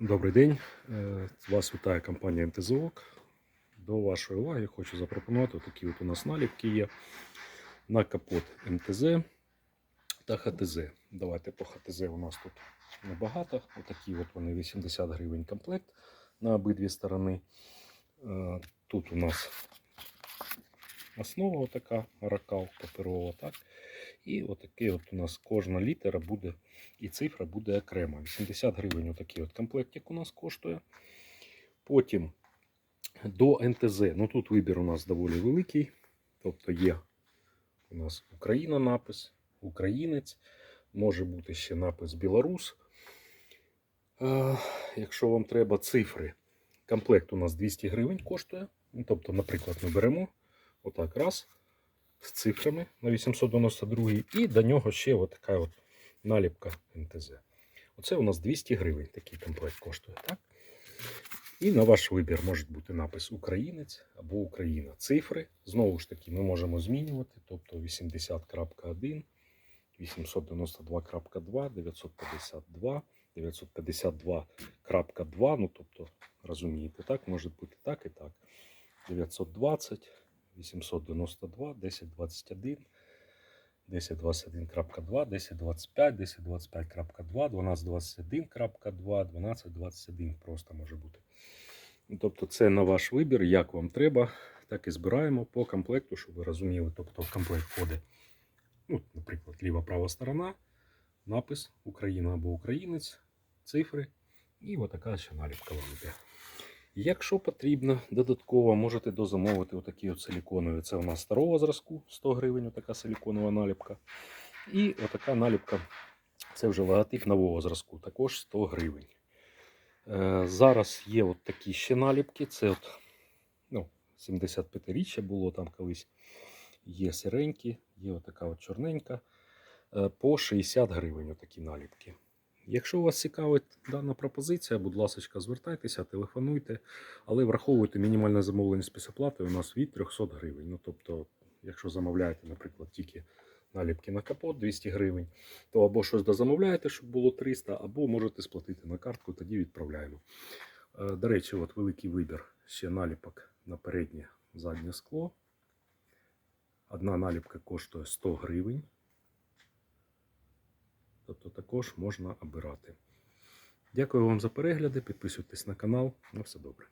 Добрий день. Е, Вас вітає компанія МТЗОК. До вашої уваги хочу запропонувати такі от у нас наліпки є на капот МТЗ та ХТЗ. Давайте по ХТЗ у нас тут небагато. Отакі от вони 80 гривень комплект на обидві сторони. Е, Тут у нас основа така ракал паперова. Так? І отакий от у нас кожна літера буде і цифра буде окремо. 80 гривень отакий от комплектик у нас коштує. Потім до НТЗ. Ну тут вибір у нас доволі великий. Тобто є у нас Україна напис, українець, може бути ще напис Білорус. Якщо вам треба цифри, комплект у нас 200 гривень коштує. Ну, Тобто, наприклад, ми беремо отак раз з цифрами на 892 і до нього ще от така от наліпка НТЗ. Оце у нас 200 гривень такий комплект коштує. так? І на ваш вибір може бути напис Українець або Україна. Цифри, знову ж таки, ми можемо змінювати, тобто 80.1, 892.2, 952, 952.2, ну тобто, розумієте, так, може бути так і так. 920, 892, 1021, 1021.2, 1025, 1025.2, 1221.2, 1221 просто може бути. Ну, Тобто це на ваш вибір, як вам треба, так і збираємо по комплекту, щоб ви розуміли. Тобто в комплект входить, ну, наприклад, ліва-права сторона, напис Україна або Українець, цифри і отака ще наліпка вам йде. Якщо потрібно додатково, можете дозамовити отакі от силіконові. Це у нас старого зразку 100 гривень, отака силіконова наліпка. І отака наліпка, це вже логотип нового зразку, також 100 гривень. Е, зараз є от такі ще наліпки. Це от, ну, 75-річчя було там колись. Є сиренькі, є отака от чорненька. Е, по 60 гривень отакі наліпки. Якщо вас цікавить дана пропозиція, будь ласка, звертайтеся, телефонуйте, але враховуйте мінімальне замовлення з пісоплати у нас від 300 гривень. Ну, тобто, якщо замовляєте, наприклад, тільки наліпки на капот 200 гривень, то або щось дозамовляєте, щоб було 300, або можете сплатити на картку, тоді відправляємо. Е, До речі, от великий вибір ще наліпок на переднє заднє скло. Одна наліпка коштує 100 гривень. Тобто також можна обирати. Дякую вам за перегляди. Підписуйтесь на канал. На все добре.